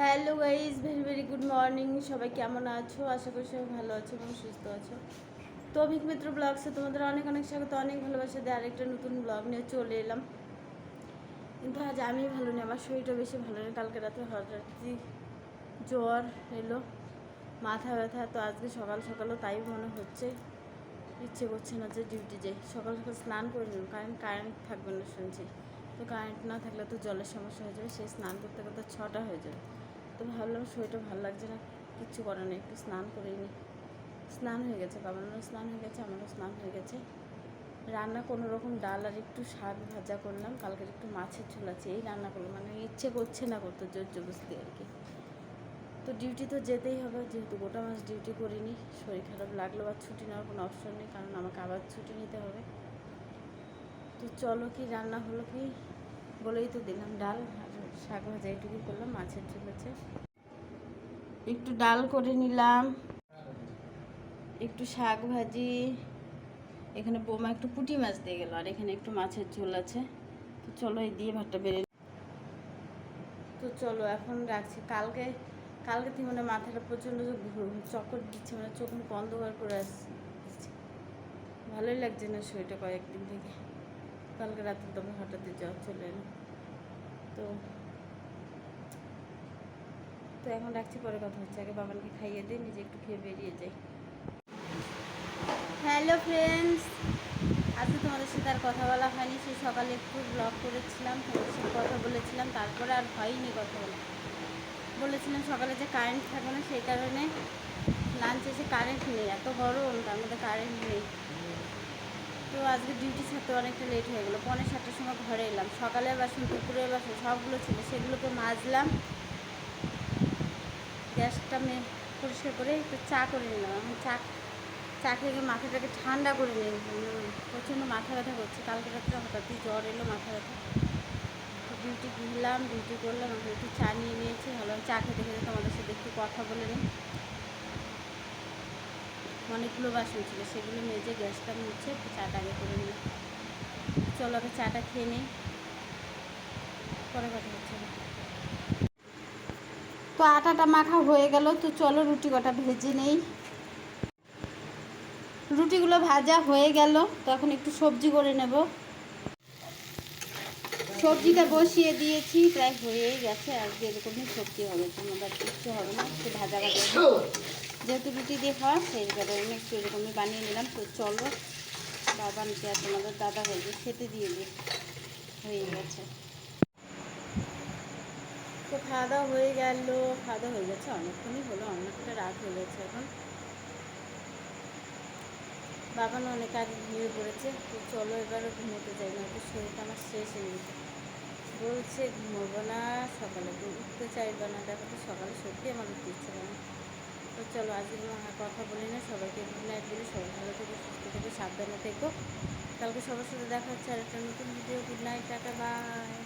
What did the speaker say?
Hello guys very very good morning. সবাই কেমন আছো? আশা করি সবাই ভালো আছো এবং সুস্থ আছো। তো অভিক মিত্র ব্লগসে তোমাদের অনেক অনেক স্বাগত, অনেক ভালোবাসা দিয়ে আরেকটা নতুন ব্লগ নিয়ে চলে এলাম। কিন্তু আজ আমি ভালো নেই, আমার শরীরটা বেশি ভালো নেই। কালকে রাতে হঠাৎই জ্বর এলো, মাথা ব্যথা। তো আজকে সকাল সকালও তাই মনে হচ্ছে, ইচ্ছে করছে না যে ডিউটি যাই। সকাল সকাল স্নান করে নিলাম কারণ কারেন্ট থাকবে না শুনছি। তো কারেন্ট না থাকলে তো জলের সমস্যা হয়ে যাবে, সেই স্নান করতে করতে ছটা হয়ে যাবে। তো ভাবলাম শরীরটা ভালো লাগছে না, কিচ্ছু করার নেই, একটু স্নান করে নিই। স্নান হয়ে গেছে বাবারও স্নান হয়ে গেছে, আমারও স্নান হয়ে গেছে। রান্না কোনো রকম ডাল আর একটু শাক ভাজা করলাম, কালকের একটু মাছের ঝোল আছে, এই রান্না করলাম মানে ইচ্ছে করছে না করতে, জোর জবস্তি আর কি। তো ডিউটি তো যেতেই হবে, যেহেতু গোটা মাস ডিউটি করিনি, শরীর খারাপ লাগল আর ছুটি নেওয়ার কোনো অপশন নেই, কারণ আমাকে আবার ছুটি নিতে হবে। তো চলো কি রান্না হলো কি? বলেই তো দিলাম ডাল শাক ভাজা এইটুকুই করলাম, মাছের ঝোল আছে। একটু ডাল করে নিলাম। একটু শাক ভাজি। এখানে বোমা একটু পুঁটি মাছ দিয়ে গেল, আর এখানে একটু মাছের ঝোল আছে। তো চলো এই দিয়ে ভাতটা বেড়ে তো চলো, এখন রাখছি। কালকে কালকে থেকে মানে মাথাটা প্রচণ্ড চক্কর দিচ্ছে মানে চোখ অন্ধকার করে আসছে। ভালোই লাগছে না শরীরটা কয়েকদিন থেকে। কালকে রাতে তবে হঠাৎ জ্বর চলে এলো। তো তো এখন রাখছি, পরে কথা হচ্ছে। আগে বাবানকে খাইয়ে দিই, নিজে একটু খেয়ে বেরিয়ে যাই। হ্যালো ফ্রেন্ডস আজকে তোমাদের সাথে আর কথা বলা হয়নি। সেই সকালে একটু ব্লগ করেছিলাম, তোমাদের সাথে কথা বলেছিলাম, তারপরে আর হয়নি কথা বলা। বলেছিলাম সকালে যে কারেন্ট থাকে না, সেই কারণে লাঞ্চ এসে কারেন্ট নেই। এত গরম, তার মধ্যে কারেন্ট নেই। তো আজকে ডিউটি ছাড়তে অনেকটা লেট হয়ে গেলো। পৌনে সাতটার সময় ঘরে এলাম। সকালে বাসন দুপুরের বাসন সবগুলো ছিল সেগুলোকে মাজলাম। গ্যাসটা মে পরিষ্কার করে একটু চা করে নিলাম। এখন চা চা খেয়ে মাথাটাকে ঠান্ডা করে নিই উম, প্রচণ্ড মাথা ব্যথা করছে। কালকে রাত্রে হঠাৎই জ্বর এলো মাথা ব্যথা। তো ডিউটি গেলাম ডিউটি করলাম এখন একটু চা নিয়ে নিয়েছি। ভাবলাম চা খেতে খেতে তোমাদের সাথে একটু কথা বলে নিই। অনেকগুলো বাসন ছিল, সেগুলো মেজে গ্যাসটা মুছে চাটা আগে করে নিই। চলো আগে চাটা খেয়ে নিই। পরে কথা হচ্ছে। তো আটাটা মাখা হয়ে গেল, তো চলো রুটি কটা ভেজে নেই। রুটিগুলো ভাজা হয়ে গেল, তো এখন একটু সবজি করে নেব। সবজিটা বসিয়ে দিয়েছি প্রায় হয়েই গেছে। আর যেরকমই সবজি হবে তোমাদের কিচ্ছু হবে না একটু ভাজা ভাজা। যেহেতু রুটি দিয়ে খাওয়া সেই কারণে একটু এরকমই বানিয়ে নিলাম। তো চলো বাবা নিচে আর তোমাদের দাদা হয়ে খেতে দিয়ে দিই। হয়ে গেছে। তো খাওয়া দাওয়া হয়ে গেল খাওয়া দাওয়া হয়ে গেছে অনেকক্ষণই হলো অনেকটা রাত হয়ে গেছে এখন। বাবানও অনেক আগে ঘুমিয়ে পড়েছে তো চলো এবারও ঘুমোতে যাই না তো শরীরটা আমার শেষ হয়ে গেছে। বলছে, ঘুমোবো না, সকালে উঠতে চাইব না। দেখো তো সকালে সত্যি আমার উঠতে ইচ্ছে করে না। তো চলো আজকে আমার কথা বলি না। সবাইকে গুড নাইট বলি সবাই ভালো থেকে, সুস্থ থেকো, সাবধানে থেকো। কালকে সবার সাথে দেখা হচ্ছে আর একটা নতুন video good night, tata, bye.